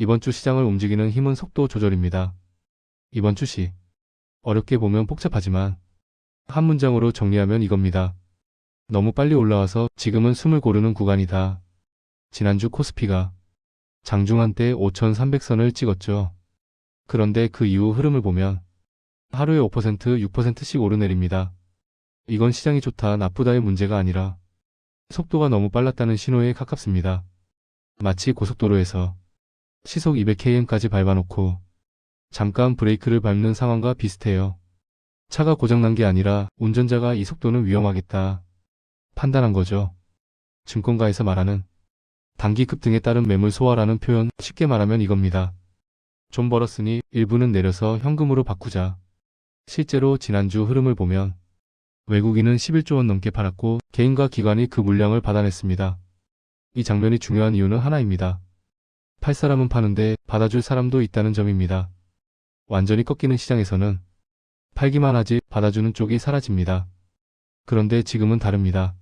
이번 주 시장을 움직이는 힘은 속도 조절입니다. 이번 주 시. 어렵게 보면 복잡하지만 한 문장으로 정리하면 이겁니다. 너무 빨리 올라와서 지금은 숨을 고르는 구간이다. 지난주 코스피가 장중한 때 5,300선을 찍었죠. 그런데 그 이후 흐름을 보면 하루에 5%, 6%씩 오르내립니다. 이건 시장이 좋다, 나쁘다의 문제가 아니라 속도가 너무 빨랐다는 신호에 가깝습니다. 마치 고속도로에서 시속 200km까지 밟아놓고 잠깐 브레이크를 밟는 상황과 비슷해요. 차가 고장난 게 아니라 운전자가 이 속도는 위험하겠다 판단한 거죠. 증권가에서 말하는 단기 급 등에 따른 매물 소화라는 표현 쉽게 말하면 이겁니다. 좀 벌었으니 일부는 내려서 현금으로 바꾸자. 실제로 지난주 흐름을 보면 외국인은 11조 원 넘게 팔았고 개인과 기관이 그 물량을 받아냈습니다. 이 장면이 중요한 이유는 하나입니다. 팔 사람은 파는데 받아줄 사람도 있다는 점입니다. 완전히 꺾이는 시장에서는 팔기만 하지 받아주는 쪽이 사라집니다. 그런데 지금은 다릅니다.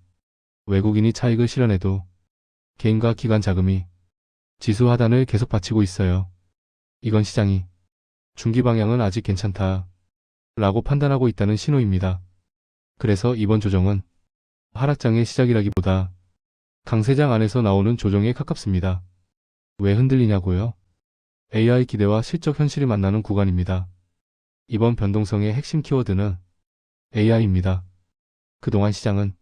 외국인이 차익을 실현해도 개인과 기관 자금이 지수 하단을 계속 받치고 있어요. 이건 시장이 중기 방향은 아직 괜찮다 라고 판단하고 있다는 신호입니다. 그래서 이번 조정은 하락장의 시작이라기보다 강세장 안에서 나오는 조정에 가깝습니다. 왜 흔들리냐고요? AI 기대와 실적 현실이 만나는 구간입니다. 이번 변동성의 핵심 키워드는 AI입니다. 그동안 시장은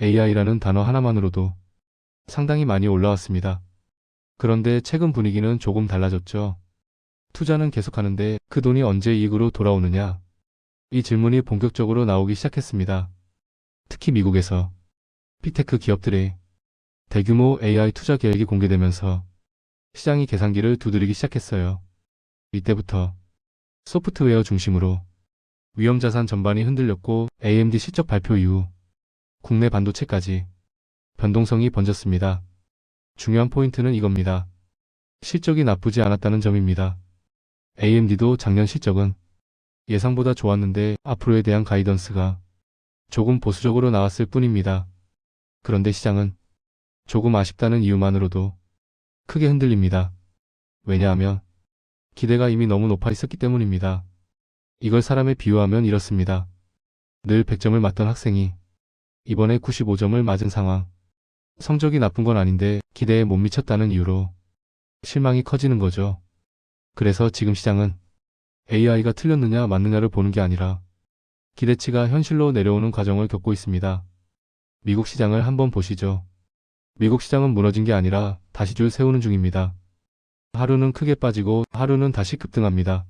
AI라는 단어 하나만으로도 상당히 많이 올라왔습니다. 그런데 최근 분위기는 조금 달라졌죠. 투자는 계속하는데 그 돈이 언제 이익으로 돌아오느냐? 이 질문이 본격적으로 나오기 시작했습니다. 특히 미국에서 빅테크 기업들의 대규모 AI 투자 계획이 공개되면서 시장이 계산기를 두드리기 시작했어요. 이때부터 소프트웨어 중심으로 위험자산 전반이 흔들렸고 AMD 실적 발표 이후 국내 반도체까지 변동성이 번졌습니다. 중요한 포인트는 이겁니다. 실적이 나쁘지 않았다는 점입니다. AMD도 작년 실적은 예상보다 좋았는데 앞으로에 대한 가이던스가 조금 보수적으로 나왔을 뿐입니다. 그런데 시장은 조금 아쉽다는 이유만으로도 크게 흔들립니다. 왜냐하면 기대가 이미 너무 높아 있었기 때문입니다. 이걸 사람에 비유하면 이렇습니다. 늘 100점을 맞던 학생이 이번에 95점을 맞은 상황. 성적이 나쁜 건 아닌데 기대에 못 미쳤다는 이유로 실망이 커지는 거죠. 그래서 지금 시장은 AI가 틀렸느냐 맞느냐를 보는 게 아니라 기대치가 현실로 내려오는 과정을 겪고 있습니다. 미국 시장을 한번 보시죠. 미국 시장은 무너진 게 아니라 다시 줄 세우는 중입니다. 하루는 크게 빠지고 하루는 다시 급등합니다.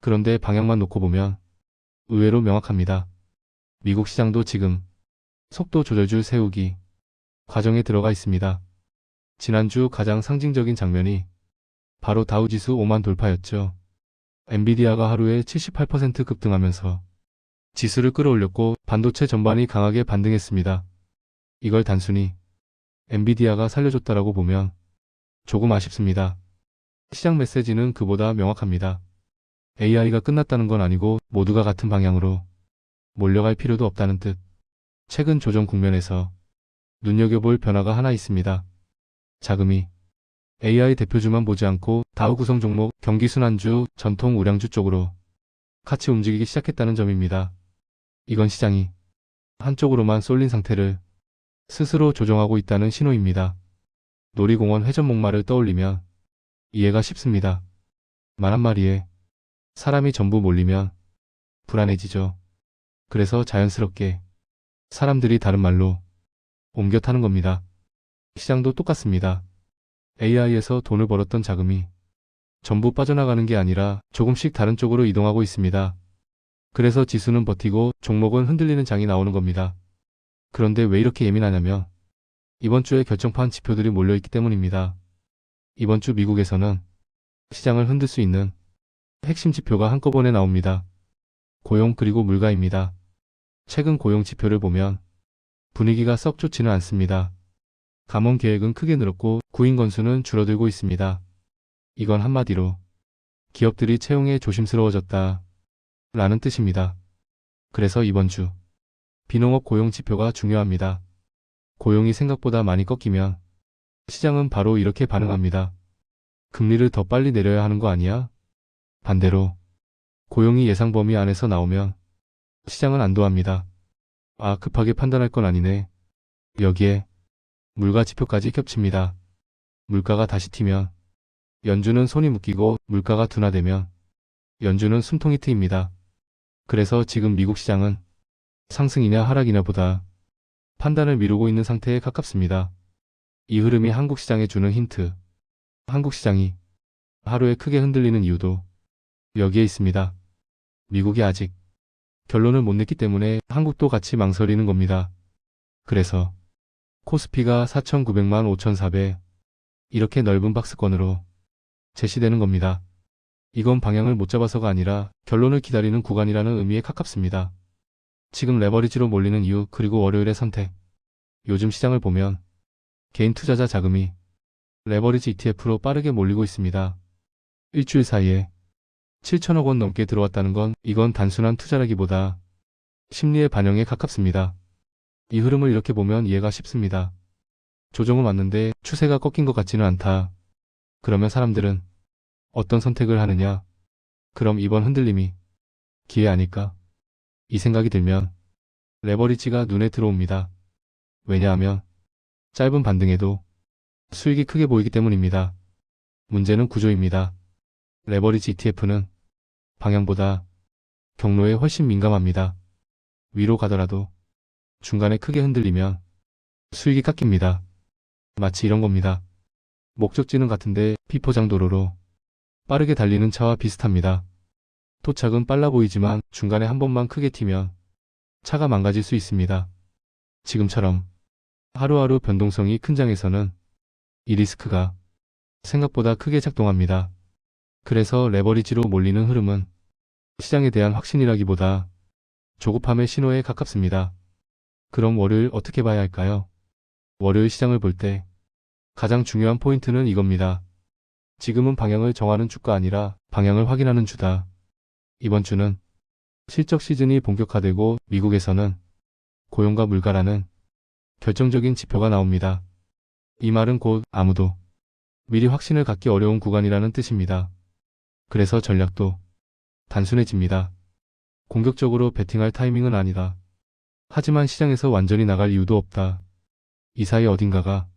그런데 방향만 놓고 보면 의외로 명확합니다. 미국 시장도 지금 속도 조절줄 세우기 과정에 들어가 있습니다. 지난주 가장 상징적인 장면이 바로 다우지수 5만 돌파였죠. 엔비디아가 하루에 78% 급등하면서 지수를 끌어올렸고 반도체 전반이 강하게 반등했습니다. 이걸 단순히 엔비디아가 살려줬다라고 보면 조금 아쉽습니다. 시장 메시지는 그보다 명확합니다. AI가 끝났다는 건 아니고 모두가 같은 방향으로 몰려갈 필요도 없다는 뜻. 최근 조정 국면에서 눈여겨볼 변화가 하나 있습니다. 자금이 AI 대표주만 보지 않고 다우 구성 종목, 경기순환주, 전통 우량주 쪽으로 같이 움직이기 시작했다는 점입니다. 이건 시장이 한쪽으로만 쏠린 상태를 스스로 조정하고 있다는 신호입니다. 놀이공원 회전 목마를 떠올리면 이해가 쉽습니다. 말 한마리에 사람이 전부 몰리면 불안해지죠. 그래서 자연스럽게 사람들이 다른 말로 옮겨 타는 겁니다. 시장도 똑같습니다. AI에서 돈을 벌었던 자금이 전부 빠져나가는 게 아니라 조금씩 다른 쪽으로 이동하고 있습니다. 그래서 지수는 버티고 종목은 흔들리는 장이 나오는 겁니다. 그런데 왜 이렇게 예민하냐면 이번 주에 결정판 지표들이 몰려있기 때문입니다. 이번 주 미국에서는 시장을 흔들 수 있는 핵심 지표가 한꺼번에 나옵니다. 고용 그리고 물가입니다. 최근 고용 지표를 보면 분위기가 썩 좋지는 않습니다. 감원 계획은 크게 늘었고 구인 건수는 줄어들고 있습니다. 이건 한마디로 기업들이 채용에 조심스러워졌다 라는 뜻입니다. 그래서 이번 주 비농업 고용 지표가 중요합니다. 고용이 생각보다 많이 꺾이면 시장은 바로 이렇게 반응합니다. 금리를 더 빨리 내려야 하는 거 아니야? 반대로 고용이 예상 범위 안에서 나오면 시장은 안도합니다. 아, 급하게 판단할 건 아니네. 여기에 물가 지표까지 겹칩니다. 물가가 다시 튀면 연준은 손이 묶이고 물가가 둔화되면 연준은 숨통이 트입니다. 그래서 지금 미국 시장은 상승이냐 하락이냐 보다 판단을 미루고 있는 상태에 가깝습니다. 이 흐름이 한국 시장에 주는 힌트. 한국 시장이 하루에 크게 흔들리는 이유도 여기에 있습니다. 미국이 아직 결론을 못 냈기 때문에 한국도 같이 망설이는 겁니다. 그래서 코스피가 4,900만 5,400 이렇게 넓은 박스권으로 제시되는 겁니다. 이건 방향을 못 잡아서가 아니라 결론을 기다리는 구간이라는 의미에 가깝습니다. 지금 레버리지로 몰리는 이유 그리고 월요일의 선택. 요즘 시장을 보면 개인 투자자 자금이 레버리지 ETF로 빠르게 몰리고 있습니다. 일주일 사이에 7천억 원 넘게 들어왔다는 건 이건 단순한 투자라기보다 심리의 반영에 가깝습니다. 이 흐름을 이렇게 보면 이해가 쉽습니다. 조정은 왔는데 추세가 꺾인 것 같지는 않다. 그러면 사람들은 어떤 선택을 하느냐? 그럼 이번 흔들림이 기회 아닐까? 이 생각이 들면 레버리지가 눈에 들어옵니다. 왜냐하면 짧은 반등에도 수익이 크게 보이기 때문입니다. 문제는 구조입니다. 레버리지 ETF는 방향보다 경로에 훨씬 민감합니다. 위로 가더라도 중간에 크게 흔들리면 수익이 깎입니다. 마치 이런 겁니다. 목적지는 같은데 비포장 도로로 빠르게 달리는 차와 비슷합니다. 도착은 빨라 보이지만 중간에 한 번만 크게 튀면 차가 망가질 수 있습니다. 지금처럼 하루하루 변동성이 큰 장에서는 이 리스크가 생각보다 크게 작동합니다. 그래서 레버리지로 몰리는 흐름은 시장에 대한 확신이라기보다 조급함의 신호에 가깝습니다. 그럼 월요일 어떻게 봐야 할까요? 월요일 시장을 볼 때 가장 중요한 포인트는 이겁니다. 지금은 방향을 정하는 주가 아니라 방향을 확인하는 주다. 이번 주는 실적 시즌이 본격화되고 미국에서는 고용과 물가라는 결정적인 지표가 나옵니다. 이 말은 곧 아무도 미리 확신을 갖기 어려운 구간이라는 뜻입니다. 그래서 전략도 단순해집니다. 공격적으로 베팅할 타이밍은 아니다. 하지만 시장에서 완전히 나갈 이유도 없다. 이 사이 어딘가가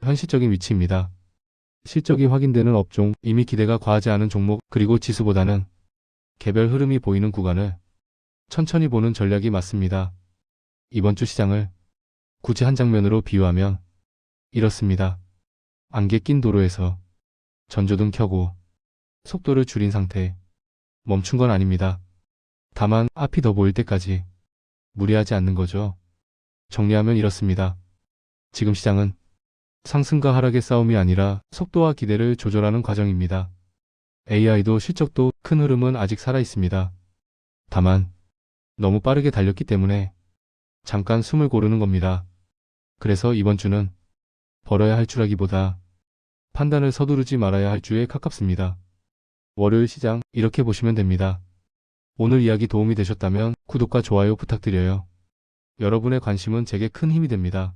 현실적인 위치입니다. 실적이 확인되는 업종, 이미 기대가 과하지 않은 종목, 그리고 지수보다는 개별 흐름이 보이는 구간을 천천히 보는 전략이 맞습니다. 이번 주 시장을 굳이 한 장면으로 비유하면 이렇습니다. 안개 낀 도로에서 전조등 켜고 속도를 줄인 상태 멈춘 건 아닙니다. 다만 앞이 더 보일 때까지 무리하지 않는 거죠. 정리하면 이렇습니다. 지금 시장은 상승과 하락의 싸움이 아니라 속도와 기대를 조절하는 과정입니다. AI도 실적도 큰 흐름은 아직 살아 있습니다. 다만 너무 빠르게 달렸기 때문에 잠깐 숨을 고르는 겁니다. 그래서 이번 주는 벌어야 할 주라기보다 판단을 서두르지 말아야 할 주에 가깝습니다. 월요일 시장 이렇게 보시면 됩니다. 오늘 이야기 도움이 되셨다면 구독과 좋아요 부탁드려요. 여러분의 관심은 제게 큰 힘이 됩니다.